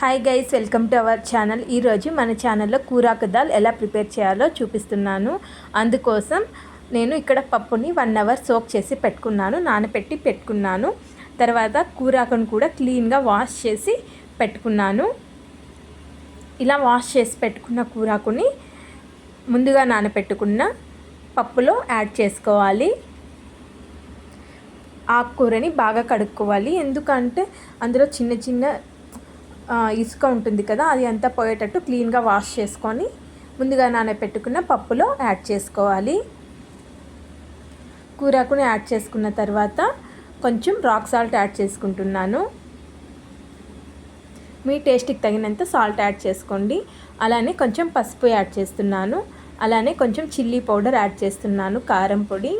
Hi guys welcome to our channel ఈరోజు మన ఛానల్లో కూరాకు దాల్ ఎలా ప్రిపేర్ చేయాలో చూపిస్తున్నాను. అందుకోసం నేను ఇక్కడ పప్పుని వన్ అవర్ సోక్ చేసి పెట్టుకున్నాను నానబెట్టి పెట్టుకున్నాను. తర్వాత కూరాకును కూడా క్లీన్గా వాష్ చేసి పెట్టుకున్నాను. ఇలా వాష్ చేసి పెట్టుకున్న కూరాకుని ముందుగా నానబెట్టుకున్న పప్పులో యాడ్ చేసుకోవాలి. ఆకుకూరని బాగా కడుక్కోవాలి. ఎందుకంటే అందులో చిన్న చిన్న ఇసుక ఉంటుంది కదా అది అంతా పోయేటట్టు క్లీన్గా వాష్ చేసుకొని ముందుగా నానబెట్టుకున్న పప్పులో యాడ్ చేసుకోవాలి. కూరాకుని యాడ్ చేసుకున్న తర్వాత కొంచెం రాక్ సాల్ట్ యాడ్ చేసుకుంటున్నాను. మీ టేస్ట్కి తగినంత సాల్ట్ యాడ్ చేసుకోండి. అలానే కొంచెం పసుపు యాడ్ చేస్తున్నాను. అలానే కొంచెం చిల్లీ పౌడర్ యాడ్ చేస్తున్నాను కారం పొడి.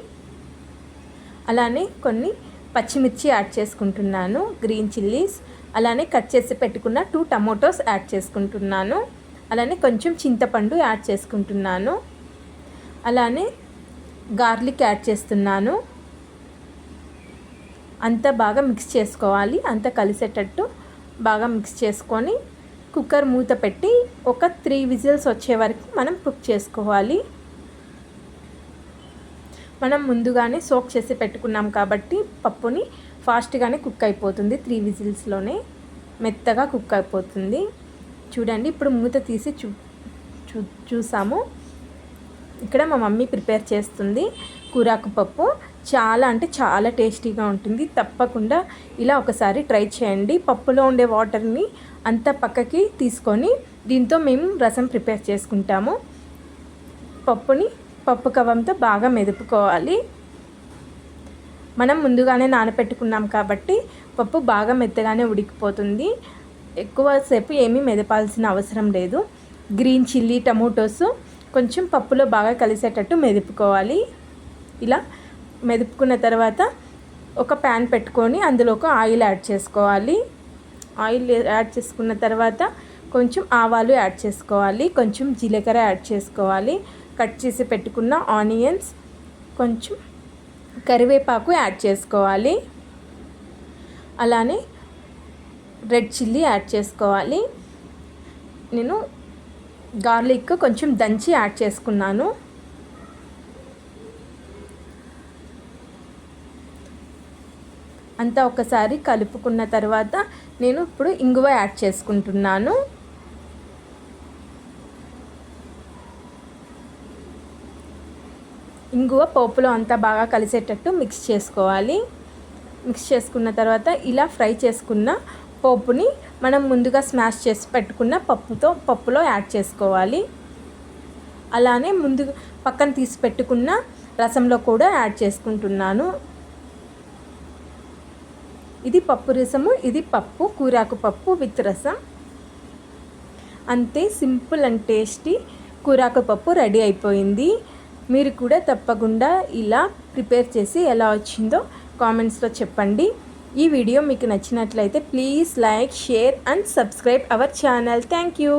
అలానే కొన్ని పచ్చిమిర్చి యాడ్ చేసుకుంటున్నాను గ్రీన్ చిల్లీస్ అలానే కట్ చేసి పెట్టుకున్న టూ టమోటోస్ యాడ్ చేసుకుంటున్నాను. అలానే కొంచెం చింతపండు యాడ్ చేసుకుంటున్నాను. అలానే గార్లిక్ యాడ్ చేస్తున్నాను. అంతా బాగా మిక్స్ చేసుకోవాలి. అంతా కలిసేటట్టు బాగా మిక్స్ చేసుకొని కుక్కర్ మూత పెట్టి ఒక త్రీ విజిల్స్ వచ్చే వరకు మనం కుక్ చేసుకోవాలి. మనం ముందుగానే సోక్ చేసి పెట్టుకున్నాం కాబట్టి పప్పుని ఫాస్ట్గానే కుక్ అయిపోతుంది. త్రీ విజిల్స్లోనే మెత్తగా కుక్ అయిపోతుంది. చూడండి ఇప్పుడు మూత తీసి చూ చూ చూసాము. ఇక్కడ మా మమ్మీ ప్రిపేర్ చేస్తుంది కూరాకు పప్పు. చాలా అంటే చాలా టేస్టీగా ఉంటుంది. తప్పకుండా ఇలా ఒకసారి ట్రై చేయండి. పప్పులో ఉండే వాటర్ని అంతా పక్కకి తీసుకొని దీంతో మేము రసం ప్రిపేర్ చేసుకుంటాము. పప్పుని పప్పు కవంతో బాగా మెదుపుకోవాలి. మనం ముందుగానే నానపెట్టుకున్నాం కాబట్టి పప్పు బాగా మెత్తగానే ఉడికిపోతుంది. ఎక్కువసేపు ఏమీ మెదపాల్సిన అవసరం లేదు. గ్రీన్ చిల్లీ టమోటోస్ కొంచెం పప్పులో బాగా కలిసేటట్టు మెదుపుకోవాలి. ఇలా మెదుపుకున్న తర్వాత ఒక ప్యాన్ పెట్టుకొని అందులో ఒక ఆయిల్ యాడ్ చేసుకోవాలి. ఆయిల్ యాడ్ చేసుకున్న తర్వాత కొంచెం ఆవాలు యాడ్ చేసుకోవాలి. కొంచెం జీలకర్ర యాడ్ చేసుకోవాలి. కట్ చేసి పెట్టుకున్న ఆనియన్స్ కొంచెం కరివేపాకు యాడ్ చేసుకోవాలి. అలానే రెడ్ చిల్లీ యాడ్ చేసుకోవాలి. నేను గార్లిక్ కొంచెం దంచి యాడ్ చేసుకున్నాను. అంతా ఒకసారి కలుపుకున్న తర్వాత నేను ఇప్పుడు ఇంగువ యాడ్ చేసుకుంటున్నాను. ఇంగువ పోపులో అంతా బాగా కలిసేటట్టు మిక్స్ చేసుకోవాలి. మిక్స్ చేసుకున్న తర్వాత ఇలా ఫ్రై చేసుకున్న పోపుని మనం ముందుగా స్మాష్ చేసి పెట్టుకున్న పప్పుతో పప్పులో యాడ్ చేసుకోవాలి. అలానే ముందు పక్కన తీసి పెట్టుకున్న రసంలో కూడా యాడ్ చేసుకుంటున్నాను. ఇది పప్పు రసము ఇది పప్పు కూరాకు పప్పు విత్ రసం. అంతే సింపుల్ అండ్ టేస్టీ కూరాకు పప్పు రెడీ అయిపోయింది. మీరు కూడా తప్పకుండా ఇలా ప్రిపేర్ చేసి ఎలా వచ్చిందో కామెంట్స్లో చెప్పండి. ఈ వీడియో మీకు నచ్చినట్లయితే please like share and subscribe our channel. Thank you.